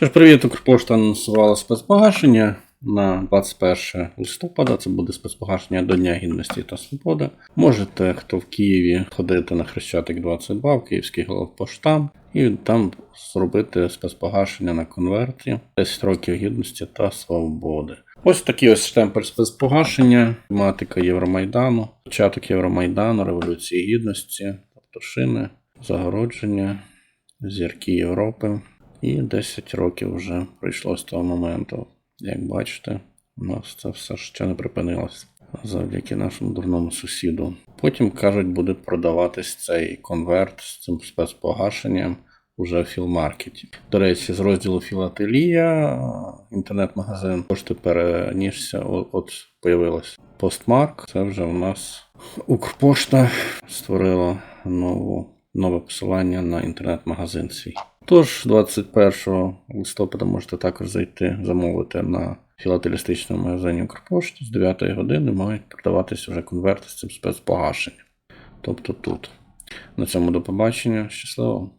Що ж, привіт, Укрпошта анонсувала спецпогашення на 21 листопада. Це буде спецпогашення до Дня Гідності та Свободи. Можете, хто в Києві, ходити на Хрещатик 22 в Київський головпоштам і там зробити спецпогашення на конверті 10 років гідності та свободи. Ось такий ось штемпель спецпогашення, тематика Євромайдану, початок Євромайдану, Революції Гідності, тобто шини, загородження, зірки Європи. І 10 років вже пройшло з того моменту. Як бачите, у нас це все ще не припинилось завдяки нашому дурному сусіду. Потім, кажуть, буде продаватись цей конверт з цим спецпогашенням уже в філмаркеті. До речі, з розділу Філателія, інтернет-магазин пошти перенісся, от, появилась постмарк. Це вже у нас Укрпошта створила нову, нове посилання на інтернет-магазин свій. Тож, 21 листопада можете також зайти замовити на філателістичному магазині Укрпошті з 9 години мають продаватися вже конверти з цим спецпогашенням. Тобто тут. На цьому до побачення. Щасливо!